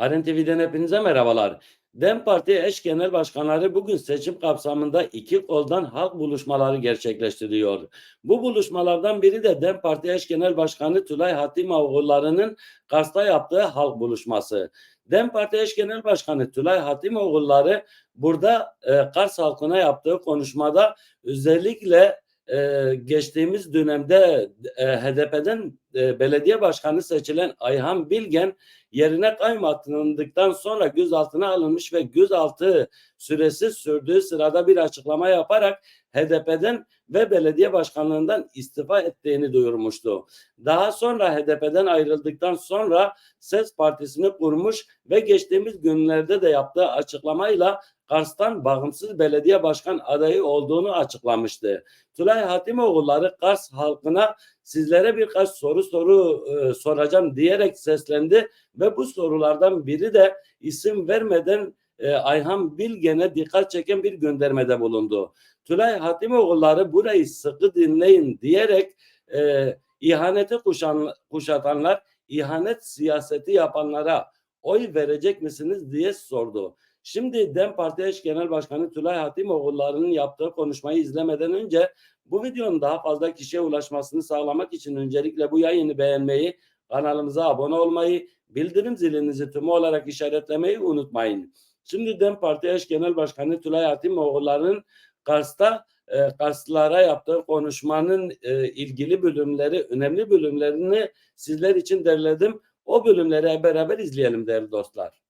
Aren TV'den hepinize merhabalar. DEM Parti eş genel başkanları bugün seçim kapsamında iki koldan halk buluşmaları gerçekleştiriyor. Bu buluşmalardan biri de DEM Parti eş genel başkanı Tülay Hatimoğulları'nın Kars'ta yaptığı halk buluşması. DEM Parti eş genel başkanı Tülay Hatimoğulları burada e, Kars halkına yaptığı konuşmada özellikle e, geçtiğimiz dönemde e, HDP'den e, belediye başkanı seçilen Ayhan Bilgen yerine kaymatlındıktan sonra gözaltına alınmış ve gözaltı süresi sürdüğü sırada bir açıklama yaparak HDP'den ve belediye başkanlığından istifa ettiğini duyurmuştu. Daha sonra HDP'den ayrıldıktan sonra Ses Partisi'ni kurmuş ve geçtiğimiz günlerde de yaptığı açıklamayla Kars'tan bağımsız belediye başkan adayı olduğunu açıklamıştı. Tülay Hatimoğulları Kars halkına sizlere birkaç soru soru e, soracağım diyerek seslendi ve bu sorulardan biri de isim vermeden e, Ayhan Bilgen'e dikkat çeken bir göndermede bulundu. Tülay Hatimoğulları burayı sıkı dinleyin diyerek e, ihaneti kuşan, kuşatanlar ihanet siyaseti yapanlara oy verecek misiniz diye sordu. Şimdi DEM Parti eş genel başkanı Tülay Hatimoğulları'nın yaptığı konuşmayı izlemeden önce bu videonun daha fazla kişiye ulaşmasını sağlamak için öncelikle bu yayını beğenmeyi, kanalımıza abone olmayı, bildirim zilinizi tümü olarak işaretlemeyi unutmayın. Şimdi DEM Parti eş genel başkanı Tülay Hatimoğulları'nın Kars'ta e, Karslılara yaptığı konuşmanın e, ilgili bölümleri, önemli bölümlerini sizler için derledim. O bölümleri beraber izleyelim değerli dostlar.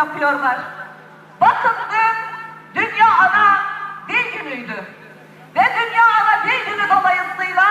Yapıyorlar. Bakın dün Dünya Ana Dil Günü'ydü. Ve Dünya Ana Dil Günü dolayısıyla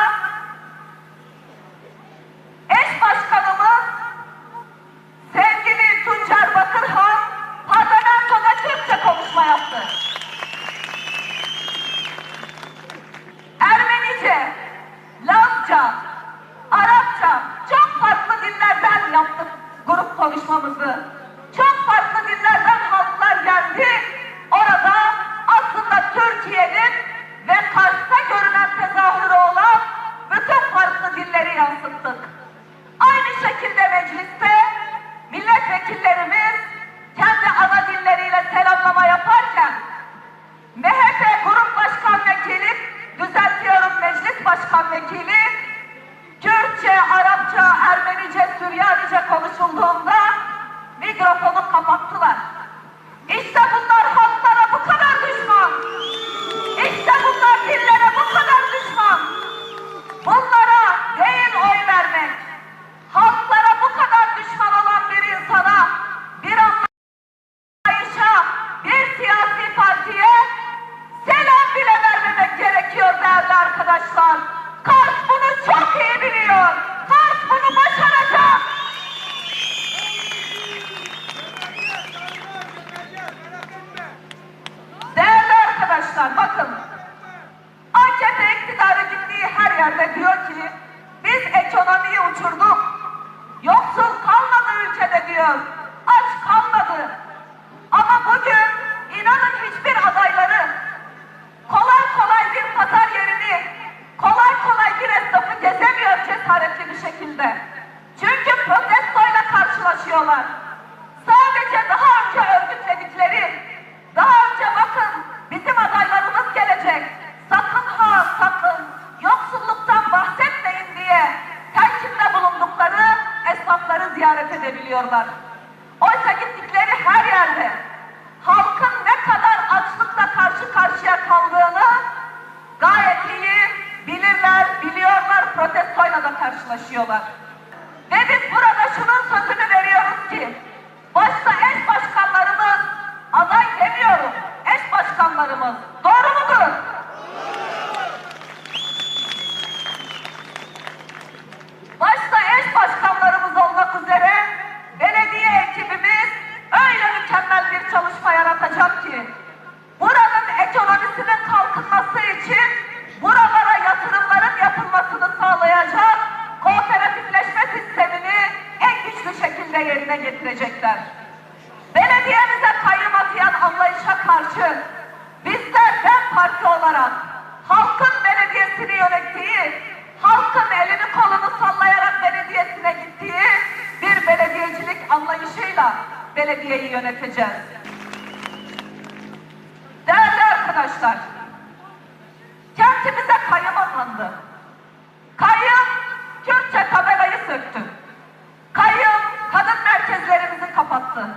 bakın. AKP iktidarı gittiği her yerde diyor ki biz ekonomiyi uçurduk. Yoksul kalmadı ülkede diyor. Edebiliyorlar. Oysa gittikleri her yerde halkın ne kadar açlıkla karşı karşıya kaldığını gayet iyi bilirler, biliyorlar, protestoyla da karşılaşıyorlar. Belediyeyi yöneteceğiz. Değerli arkadaşlar, kentimize kayyum atandı. Kayyum Kürtçe tabelayı söktü. Kayyum kadın merkezlerimizi kapattı.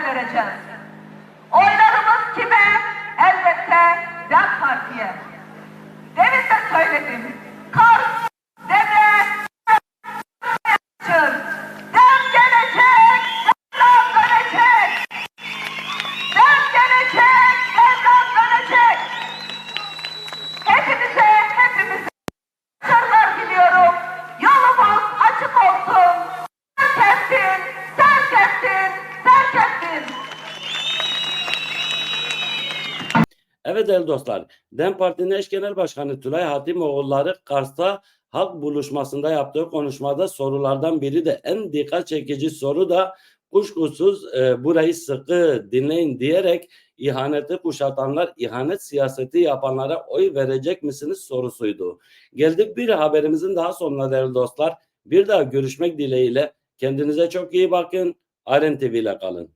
Bárbara Johnson. Evet değerli dostlar, DEM Parti'nin eş genel başkanı Tülay Hatimoğulları Kars'ta halk buluşmasında yaptığı konuşmada sorulardan biri de en dikkat çekici soru da kuşkusuz e, burayı sıkı dinleyin diyerek ihaneti kuşatanlar, ihanet siyaseti yapanlara oy verecek misiniz sorusuydu. Geldik bir haberimizin daha sonuna değerli dostlar. Bir daha görüşmek dileğiyle kendinize çok iyi bakın. Aren TV ile kalın.